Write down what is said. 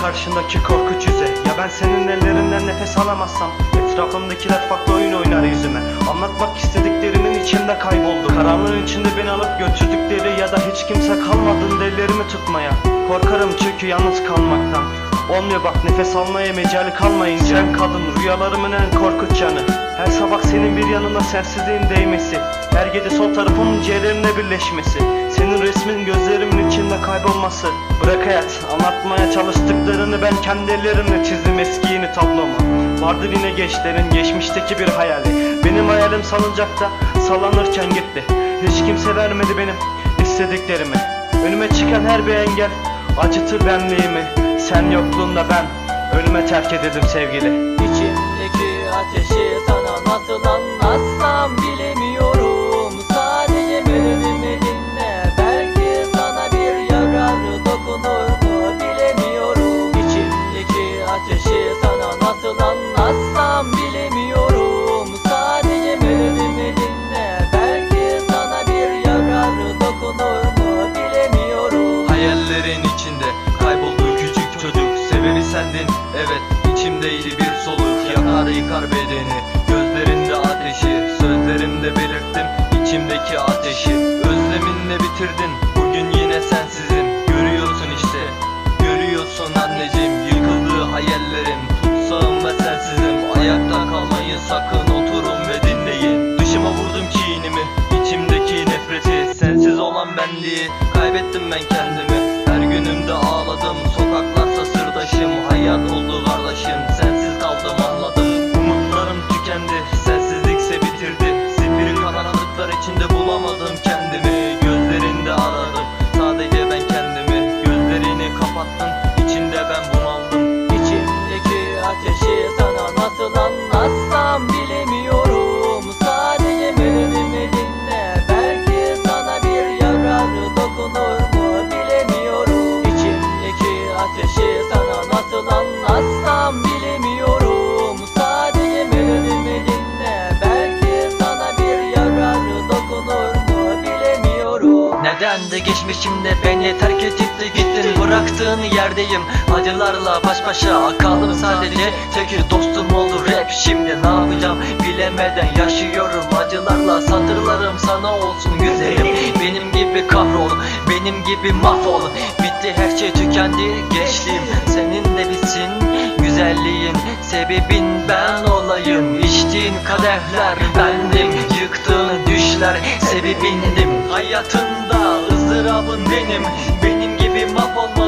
karşındaki korkunç yüze Ya ben senin ellerinden nefes alamazsam? Etrafımdakiler farklı oyun oynar yüzüme. Anlatmak istediklerimin içinde kayboldu. Karanlığın içinde beni alıp götürdükleri Ya da hiç kimse kalmadığında ellerimi tutmaya. Korkarım çünkü yalnız kalmaktan. Olmuyor bak nefes almaya mecali kalmayınca. Sen kadın rüyalarımın en korkunç yanı Her sabah senin bir yanına sensizliğin değmesi Her gece sol tarafımın ciğerlerimle birleşmesi Senin resmin gözlerimin içinde kaybolması. Bırak hayat anlatmaya çalıştıklarını ben kendi ellerimle çizdim eski yeni tablomu Vardır yine gençlerin geçmişteki bir hayali. Benim hayalim salıncakta sallanırken gitti. Hiç kimse vermedi benim istediklerimi. Önüme çıkan her bir engel acıtır benliğimi. Sen yokluğunda ben ölüme terk edildim sevgili. İçimdeki ateşi sana nasıl anlatsam bilemiyorum. Sadece bölümümü dinle Belki sana bir yararı dokunur mu bilemiyorum. İçimdeki ateşi sana nasıl anlatsam bilemiyorum. Sadece bölümümü dinle Belki sana bir yararı dokunur mu bilemiyorum. Hayallerin içinde kayboldu küçük çocuk. Severi sendin. Evet içimdeydi bir soluk. Yakar yıkar bedeni Belirttim içimdeki ateşi. Özleminle bitirdin bugün yine sensizim. Görüyorsun işte görüyorsun anneciğim Yıkıldı hayallerim. Tutsağım ve sensizim Ayakta kalmayı sakın oturun ve dinleyin. Dışıma vurdum kinimi içimdeki nefreti. Sensiz olan benliği kaybettim ben kendimi. Her günümde ağladım sokaklarsa sırdaşım Hayat oldu kardeşim 啊 Neden de geçmişimde beni terk edip de gittin. Bıraktığın yerdeyim. Acılarla baş başa Kaldım sadece. Tek dostum oldu rap. Şimdi ne yapacağım bilemeden. Yaşıyorum acılarla Satırlarım sana olsun güzelim Benim gibi kahrol benim gibi mahvol. Bitti her şey tükendi geçtim Senin de bitsin güzelliğin Sebebin ben olayım. İçtiğin kadehler bendim Yıktığın düşler. Sebebindim Hayatında ızdırabın benim. Benim gibi mahvolmalısın